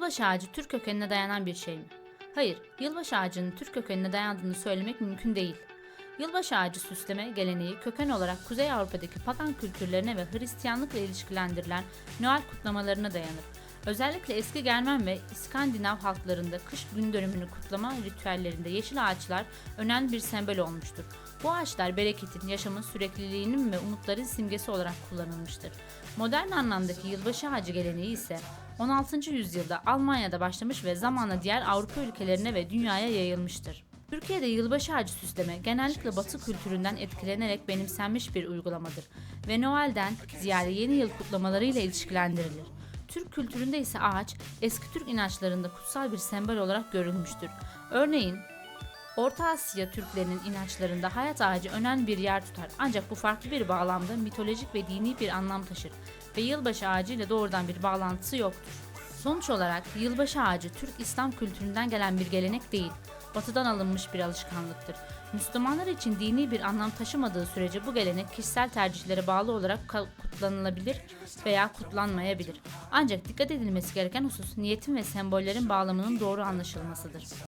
Yılbaşı ağacı Türk kökenine dayanan bir şey mi? Hayır, yılbaşı ağacının Türk kökenine dayandığını söylemek mümkün değil. Yılbaşı ağacı süsleme geleneği köken olarak Kuzey Avrupa'daki pagan kültürlerine ve Hristiyanlıkla ilişkilendirilen Noel kutlamalarına dayanır. Özellikle eski Germen ve İskandinav halklarında kış gün dönümünü kutlama ritüellerinde yeşil ağaçlar önemli bir sembol olmuştur. Bu ağaçlar bereketin, yaşamın sürekliliğinin ve umutların simgesi olarak kullanılmıştır. Modern anlamdaki yılbaşı ağacı geleneği ise 16. yüzyılda Almanya'da başlamış ve zamanla diğer Avrupa ülkelerine ve dünyaya yayılmıştır. Türkiye'de yılbaşı ağacı süsleme genellikle Batı kültüründen etkilenerek benimsenmiş bir uygulamadır ve Noel'den ziyade yeni yıl kutlamalarıyla ilişkilendirilir. Türk kültüründe ise ağaç eski Türk inançlarında kutsal bir sembol olarak görülmüştür. Örneğin Orta Asya Türklerinin inançlarında hayat ağacı önemli bir yer tutar ancak bu farklı bir bağlamda mitolojik ve dini bir anlam taşır ve yılbaşı ağacı ile doğrudan bir bağlantısı yoktur. Sonuç olarak yılbaşı ağacı Türk İslam kültüründen gelen bir gelenek değil, batıdan alınmış bir alışkanlıktır. Müslümanlar için dini bir anlam taşımadığı sürece bu gelenek kişisel tercihlere bağlı olarak kutlanılabilir veya kutlanmayabilir. Ancak dikkat edilmesi gereken husus niyetin ve sembollerin bağlamının doğru anlaşılmasıdır.